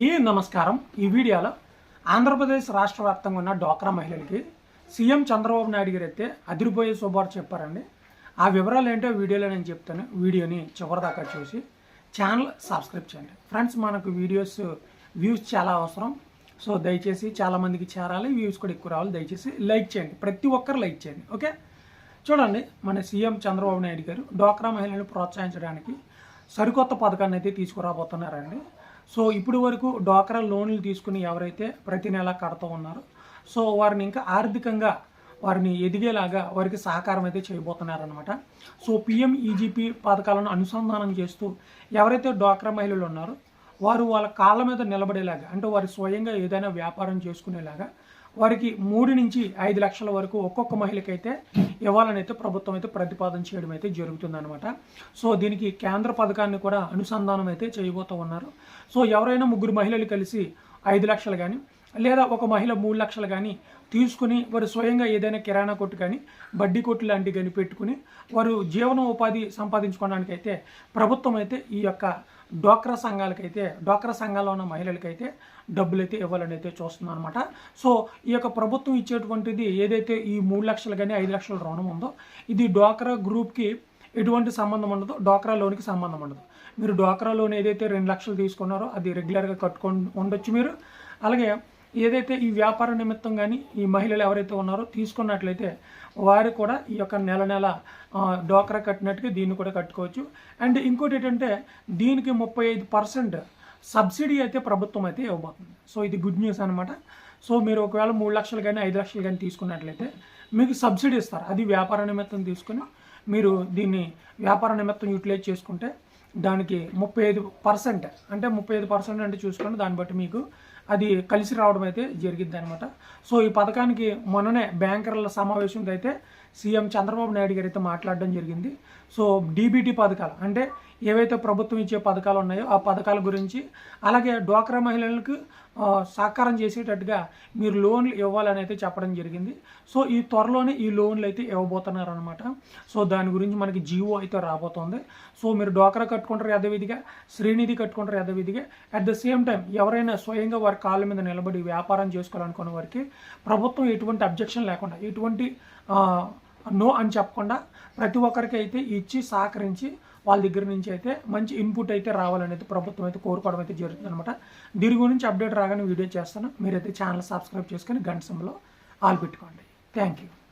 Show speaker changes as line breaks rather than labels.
ఈ నమస్కారం. ఈ వీడియోలో ఆంధ్రప్రదేశ్ రాష్ట్ర వ్యాప్తంగా ఉన్న డోక్రా మహిళలకి సీఎం చంద్రబాబు నాయుడు గారు అయితే అదిరిపోయే శుభార్త చెప్పారండి. ఆ వివరాలు ఏంటో వీడియోలో నేను చెప్తాను. వీడియోని చివరిదాకా చూసి ఛానల్ సబ్స్క్రైబ్ చేయండి. ఫ్రెండ్స్ మనకు వీడియోస్ వ్యూస్ చాలా అవసరం. సో దయచేసి చాలామందికి చేరాలి. వ్యూస్ కూడా ఎక్కువ రావాలి. దయచేసి లైక్ చేయండి. ప్రతి ఒక్కరు లైక్ చేయండి. ఓకే? చూడండి మన సీఎం చంద్రబాబు నాయుడు గారు డోక్రా మహిళలను ప్రోత్సహించడానికి సరికొత్త పథకాన్ని అయితే తీసుకురాబోతున్నారండి. సో ఇప్పుడు వరకు డ్వాక్రా లోన్లు తీసుకుని ఎవరైతే ప్రతి నెల కడుతూ ఉన్నారో సో వారిని ఇంకా ఆర్థికంగా వారిని ఎదిగేలాగా వారికి సహకారం అయితే చేయబోతున్నారనమాట సో పిఎం ఈజీపీ పథకాలను అనుసంధానం చేస్తూ ఎవరైతే డోక్రా మహిళలు ఉన్నారో వారు వాళ్ళ కాళ్ళ మీద నిలబడేలాగా అంటే వారు స్వయంగా ఏదైనా వ్యాపారం చేసుకునేలాగా వారికి మూడు నుంచి ఐదు లక్షల వరకు ఒక్కొక్క మహిళకైతే ఇవ్వాలని అయితే ప్రభుత్వం అయితే ప్రతిపాదన చేయడం అయితే జరుగుతుందన్నమాట. సో దీనికి కేంద్ర పథకాన్ని కూడా అనుసంధానం అయితే చేయబోతూ ఉన్నారు. సో ఎవరైనా ముగ్గురు మహిళలు కలిసి ఐదు లక్షలు కానీ లేదా ఒక మహిళ మూడు లక్షలు కానీ తీసుకుని వారు స్వయంగా ఏదైనా కిరాణా కొట్టు కానీ బడ్డీ కొట్టు లాంటివి కానీ పెట్టుకుని వారు జీవనోపాధి సంపాదించుకోవడానికి అయితే ప్రభుత్వం అయితే ఈ యొక్క డోక్రా సంఘాలకైతే డోక్రా సంఘాల్లో ఉన్న మహిళలకైతే డబ్బులు అయితే ఇవ్వాలని అయితే చూస్తున్నాం అనమాట సో ఈ యొక్క ప్రభుత్వం ఇచ్చేటువంటిది ఏదైతే ఈ మూడు లక్షలు కానీ ఐదు లక్షల రుణం ఉందో ఇది డోక్రా గ్రూప్కి ఎటువంటి సంబంధం ఉండదు డోక్రా లోన్కి సంబంధం ఉండదు. మీరు డోక్రా లోన్ ఏదైతే రెండు లక్షలు తీసుకున్నారో అది రెగ్యులర్గా కట్టుకొని ఉండొచ్చు మీరు. అలాగే ఏదైతే ఈ వ్యాపార నిమిత్తం కానీ ఈ మహిళలు ఎవరైతే ఉన్నారో తీసుకున్నట్లయితే వారు కూడా ఈ యొక్క నెల నెల డోక్రా కట్టినట్టుగా దీన్ని కూడా కట్టుకోవచ్చు. అండ్ ఇంకోటి ఏంటంటే దీనికి ముప్పై ఐదు పర్సెంట్ సబ్సిడీ అయితే ప్రభుత్వం అయితే ఇవ్వబోతుంది. సో ఇది గుడ్ న్యూస్ అనమాట సో మీరు ఒకవేళ మూడు లక్షలు కానీ ఐదు లక్షలు కానీ తీసుకున్నట్లయితే మీకు సబ్సిడీ ఇస్తారు. అది వ్యాపార నిమిత్తం తీసుకుని మీరు దీన్ని వ్యాపార నిమిత్తం యూటిలైజ్ చేసుకుంటే దానికి ముప్పై ఐదు పర్సెంట్ అంటే ముప్పై ఐదు పర్సెంట్ అంటే చూసుకోండి దాన్ని బట్టి మీకు అది కలిసి రావడం అయితే జరిగిద్ది అనమాట సో ఈ పథకానికి మొన్ననే బ్యాంకర్ల సమావేశంతో అయితే సీఎం చంద్రబాబు నాయుడు గారు అయితే మాట్లాడడం జరిగింది. సో డీబీటీ పథకాలు అంటే ఏవైతే ప్రభుత్వం ఇచ్చే పథకాలు ఉన్నాయో ఆ పథకాల గురించి అలాగే డ్వాక్రా మహిళలకు సహకారం చేసేటట్టుగా మీరు లోన్లు ఇవ్వాలని అయితే చెప్పడం జరిగింది. సో ఈ త్వరలోనే ఈ లోన్లు అయితే ఇవ్వబోతున్నారు అనమాట సో దాని గురించి మనకి జీవో అయితే రాబోతోంది. సో మీరు డ్వాక్రా కట్టుకుంటారు యథవిధిగా శ్రీనిధి కట్టుకుంటారు యథవిధిగా. అట్ ద సేమ్ టైం ఎవరైనా స్వయంగా వారి కాళ్ళ మీద నిలబడి వ్యాపారం చేసుకోవాలనుకున్న వారికి ప్రభుత్వం ఎటువంటి అబ్జెక్షన్ లేకుండా ఎటువంటి నో అని చెప్పకుండా ప్రతి ఒక్కరికి అయితే ఇచ్చి సహకరించి వాళ్ళ దగ్గర నుంచి అయితే మంచి ఇన్పుట్ అయితే రావాలని అయితే ప్రభుత్వం అయితే కోరుకోవడం అయితే జరుగుతుంది అనమాట దీని గురించి అప్డేట్ రాగానే వీడియో చేస్తాను. మీరైతే ఛానల్ సబ్స్క్రైబ్ చేసుకొని గంట సమయంలో ఆల్ పెట్టుకోండి. Thank you